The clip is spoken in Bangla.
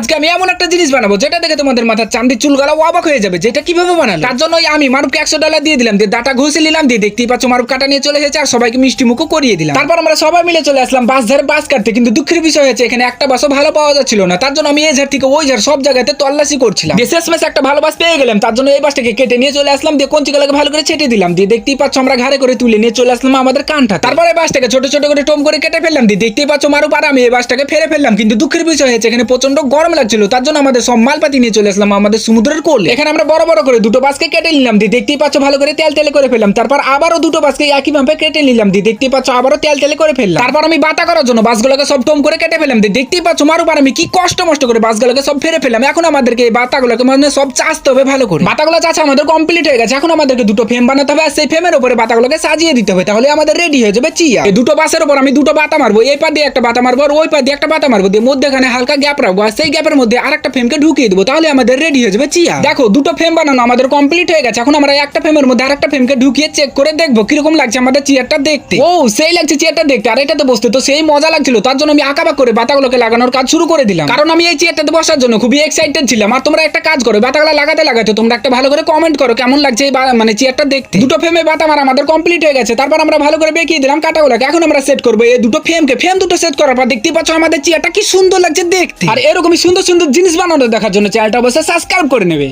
আজকে আমি এমন একটা জিনিস বানাবো যেটা দেখে তোমাদের মাথার চান্দি চুলগালা অবাক হয়ে যাবে, যেটা কীভাবে বানালো? তার জন্য আমি মারুফকে একশো ডলার দিয়ে দিলাম, দিয়ে ডাটা ঘষে নিলাম, দিয়ে দেখতেই পাচ্ছ মারুফ কাটা নিয়ে চলে এসেছে আর সবাইকে মিষ্টি মুখও করিয়ে দিলাম। তারপর আমরা সবাই মিলে চলে আসলাম বাস ধারে বাস কাটতে, কিন্তু দুঃখের বিষয় হয়েছে, এখানে একটা বাসও ভালো পাওয়া যাচ্ছিল না। তার জন্য আমি এই ঝাড় থেকে ওই ঝাড় সব জায়গাতে তল্লাশি করছিলাম। দিয়ে শেষমেশ একটা ভালো বাস পেয়ে গেলাম, তার জন্য এই বাসটাকে কেটে নিয়ে চলে আসলাম, দিয়ে কঞ্চি কঞ্চিগুলোকে ভালো করে ছেটে দিলাম, দিয়ে দেখতেই পাচ্ছ আমরা ঘাড়ে করে তুলে নিয়ে চলে আসলাম আমাদের কানটা তারপরে বাসটাকে ছোট ছোট করে টোম করে কেটে ফেললাম, দিয়ে দেখতেই পাচ্ছ মারুপ আর আমি এই বাসটাকে ফেরে ফেললাম, কিন্তু দুঃখের বিষয় হয়েছে, এখানে প্রচণ্ড গরম লাগছিল, তার জন্য আমাদের সব মালপাতি নিয়ে চলে আসলাম আমাদের সমুদ্রের কোল। এখানে আমরা বড় বড় করে দুটো বাসকে কেটে নিলাম দিয়ে দেখতেই পাচ্ছ ভালো করে তেল তেলে করে ফেললাম। তারপর আবারও দুটো বাসকে একই ভাবে কেটে নিলাম দিয়ে দেখতেই পাচ্ছ আবারও তেল তেলে করে ফেললাম। তারপর আমি বাতা করার জন্য বাসগুলোকে সব টোম করে কেটে ফেললাম দিয়ে দেখতেই পাচ্ছ মারুপ আর আমি কি কষ্ট মষ্ট করে বাসগুলোকে সব ফেরে ফেললাম। এখন আমাদেরকে এই বাতাগুলোকে মানে সব চাষতে হবে ভালো করে। বাতাগুলো চাষা আমাদের কমপ্লিট হয়ে গেছে, এখন আমাদেরকে দুটো ফ্রেম বানাতে হবে আর সেই ফ্রেমের উপরে বাতাগুলোকে সাজিয়ে দিতে হবে, তাহলে আমাদের রেডি হয়ে যাবে চিয়া। এই দুটো বাসের উপর আমি দুটো বাতা মারবো, এই পা দিয়ে একটা বাতা মারবো, আর ওই পা দিয়ে একটা বাতা মারবো, দিয়ে মধ্যে মধ্যেখানে হালকা গ্যাপ রাখব, আর সেই গ্যাপের মধ্যে আর একটা ফ্রেমকে ঢুকিয়ে দেবো, তাহলে আমাদের রেডি হয়ে যাবে চিয়া দেখো, দুটো ফ্রেম বানানো আমাদের কমপ্লিট হয়ে গেছে। এখন আমরা একটা ফ্রেমের মধ্যে আর একটা ফ্রেমকে ঢুকিয়ে চেক করে দেখব কীরকম লাগছে আমাদের চেয়ারটা দেখতে। ও, সেই লাগছে চেয়ারটা দেখতে। আর এটাতে বসতে তো সেই মজা লাগছিল। তার জন্য আমি আঁকাবাক করে বাতাগুলোকে লাগানোর কাজ শুরু করে দিলাম। কারণ আমি এই চেয়ারটাতে বসার জন্য খুবই এক্সাইটেড ছিলাম। আর তোমরা একটা কাজ করো, বাতাগুলো লাগাতে লাগাতে তোমরা একটা ভালো করে কমেন্ট করো কেমন লাগছে এই মানে চেয়ারটা দেখতে। দুটো ফ্রেমে বাতা মারা আমাদের কমপ্লিট হয়ে গেছে। তারপর আমরা ভালো করে বেঁকিয়ে দিলাম কাটাগুলোকে। এখন আমরা সেট করব এই দুটো ফ্রেমকে ফ্রেম দুটো সেট করার পর দেখতেই পাচ্ছ আমাদের চেয়ারটা কি সুন্দর লাগছে দেখতে। আর এরকমই সুন্দর সুন্দর জিনিস বানানো দেখার জন্য চ্যানেলটা অবশ্যই সাবস্ক্রাইব করে নেবে।